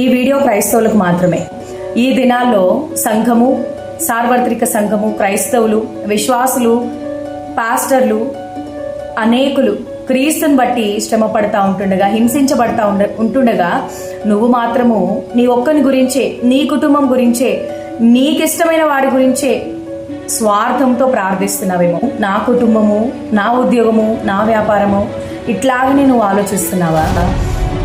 ఈ వీడియో క్రైస్తవులకు మాత్రమే. ఈ దినాల్లో సంఘము సార్వత్రిక సంఘము క్రైస్తవులు విశ్వాసులు పాస్టర్లు అనేకులు క్రీస్తుని బట్టి శ్రమ పడతా ఉంటుండగా హింసించబడతా ఉండ ఉంటుండగా నువ్వు మాత్రము నీ ఒక్కని గురించే నీ కుటుంబం గురించే నీకిష్టమైన వాడి గురించే స్వార్థంతో ప్రార్థిస్తున్నావేమో. నా కుటుంబము నా ఉద్యోగము నా వ్యాపారము ఇట్లాగనే నువ్వు ఆలోచిస్తున్నావా?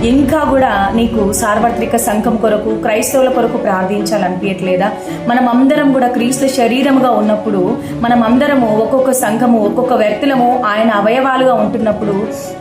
ఇంకా కూడా నీకు సార్వత్రిక సంఘం కొరకు క్రైస్తవుల కొరకు ప్రార్థించాలనిపించట్లేదా మనం అందరం కూడా క్రీస్తు శరీరముగా ఉన్నప్పుడు మనం అందరము ఒక్కొక్క సంఘము ఒక్కొక్క వ్యక్తులము ఆయన అవయవాలుగా ఉంటున్నప్పుడు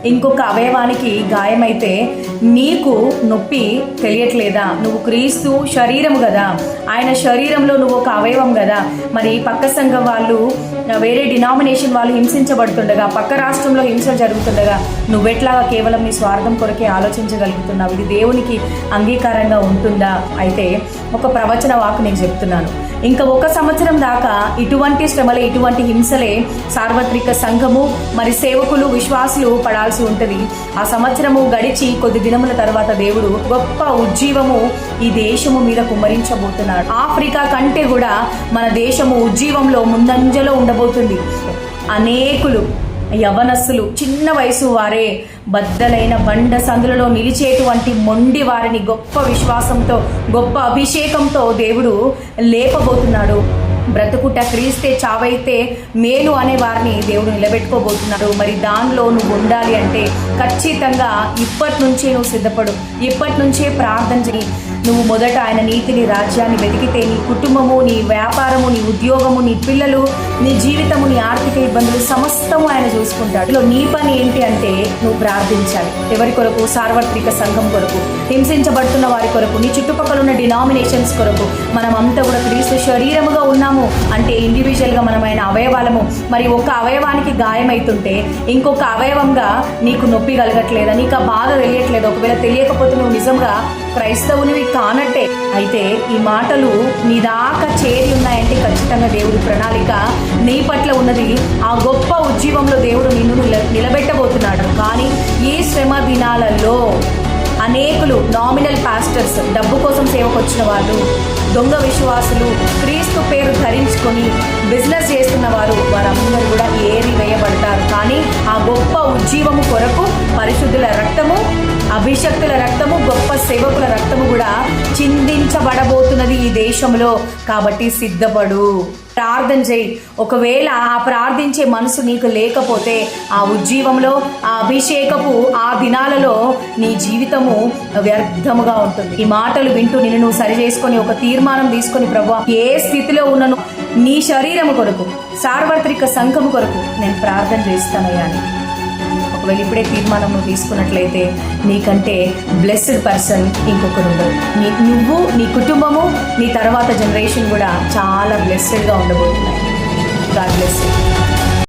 ఇంకొక అవయవానికి గాయమైతే నీకు నొప్పి తెలియట్లేదా? నువ్వు క్రీస్తు శరీరము కదా. ఆయన శరీరంలో నువ్వు ఒక అవయవం కదా. మరి పక్క సంఘం వాళ్ళు వేరే డినామినేషన్ వాళ్ళు హింసించబడుతుండగా పక్క రాష్ట్రంలో హింస జరుగుతుండగా నువ్వెట్లాగా కేవలం నీ స్వార్థం కొరకే జీవించగలుగుతున్నావు ఇది దేవునికి అంగీకారంగా ఉంటుందా? అయితే ఒక ప్రవచన వాక్ నేను చెప్తున్నాను. ఇంకా ఒక సంవత్సరం దాకా ఇటువంటి శ్రమలే ఇటువంటి హింసలే సార్వత్రిక సంఘము మరి సేవకులు విశ్వాసులు పడాల్సి ఉంటుంది. ఆ సంవత్సరము గడిచి కొద్ది దినముల తర్వాత దేవుడు గొప్ప ఉజ్జీవము ఈ దేశము మీద కుమ్మరించబోతున్నాడు. ఆఫ్రికా కంటే కూడా మన దేశము ఉజ్జీవంలో ముందంజలో ఉండబోతుంది. అనేకులు యవనస్సులు చిన్న వయసు వారే బద్దలైన బండ సందులలో నిలిచేటువంటి మొండి వారిని గొప్ప విశ్వాసంతో గొప్ప అభిషేకంతో దేవుడు లేపబోతున్నాడు. బ్రతుకుట క్రీస్తే చావైతే మేలు అనే వారిని దేవుడు నిలబెట్టుకోబోతున్నాడు. మరి దానిలో నువ్వు ఉండాలి అంటే ఖచ్చితంగా ఇప్పటి నుంచే నువ్వు సిద్ధపడు. ఇప్పటి నుంచే ప్రార్థన చేయి. నువ్వు మొదట ఆయన నీతిని రాజ్యాన్ని వెతికితే నీ కుటుంబము నీ వ్యాపారము నీ ఉద్యోగము నీ పిల్లలు నీ జీవితము నీ ఆర్థిక ఇబ్బందులు సమస్తము ఆయన చూసుకుంటాడు. ఇందులో నీ పని ఏంటి అంటే నువ్వు ప్రార్థించాలి. ఎవరి కొరకు? సార్వత్రిక సంఘం కొరకు. హింసించబడుతున్న వారి కొరకు. నీ చుట్టుపక్కల ఉన్న డినామినేషన్స్ కొరకు. మనం అంతా కూడా క్రీస్తు శరీరముగా ఉన్నాము అంటే ఇండివిజువల్గా మనమైన అవయవాలము. మరి ఒక అవయవానికి గాయమైతుంటే ఇంకొక అవయవంగా నీకు నొప్పి కలగట్లేదా? నీకు ఆ బాధ తెలియట్లేదు? ఒకవేళ తెలియకపోతే నువ్వు నిజంగా క్రైస్తవునివి కానట్టే. అయితే ఈ మాటలు నీ దాకా చేరి ఉన్నాయంటే ఖచ్చితంగా దేవుడి ప్రణాళిక నీ పట్ల ఉన్నది. ఆ గొప్ప ఉజ్జీవంలో దేవుడు నిన్ను నిలబెట్టబోతున్నాడు. కానీ ఈ శ్రమ దినాలలో అనేకులు నామినల్ పాస్టర్స్ డబ్బు కోసం సేవకు వచ్చిన వాళ్ళు దొంగ విశ్వాసులు క్రీస్తు పేరు ధరించుకొని బిజినెస్ చేస్తున్న వారు వారందరూ కూడా ఏరి వేయబడతారు. కానీ ఆ గొప్ప ఉజ్జీవము కొరకు పరిశుద్ధుల రక్తము అభిషక్తుల రక్తము గొప్ప సేవకుల రక్తము కూడా చిందించబడబోతున్నది ఈ దేశంలో. కాబట్టి సిద్ధపడు. ప్రార్థన చేయి. ఒకవేళ ఆ ప్రార్థించే మనసు నీకు లేకపోతే ఆ ఉజ్జీవంలో ఆ అభిషేకపు ఆ దినాలలో నీ జీవితము వ్యర్థముగా ఉంటుంది. ఈ మాటలు వింటూ నిన్ను నువ్వు సరి చేసుకొని ఒక తీర్మానం తీసుకొని ప్రభు ఏ స్థితిలో ఉన్నను నీ శరీరము కొరకు సార్వత్రిక సంఘము కొరకు నేను ప్రార్థన చేస్తానయ్యాను ఒకవేళ ఇప్పుడే తీర్మానం నువ్వు తీసుకున్నట్లయితే నీకంటే బ్లెస్డ్ పర్సన్ ఇంకొకరు ఉండదు నీ నువ్వు నీ కుటుంబము నీ తర్వాత జనరేషన్ కూడా చాలా బ్లెస్డ్గా ఉండబోతున్నాయి. God bless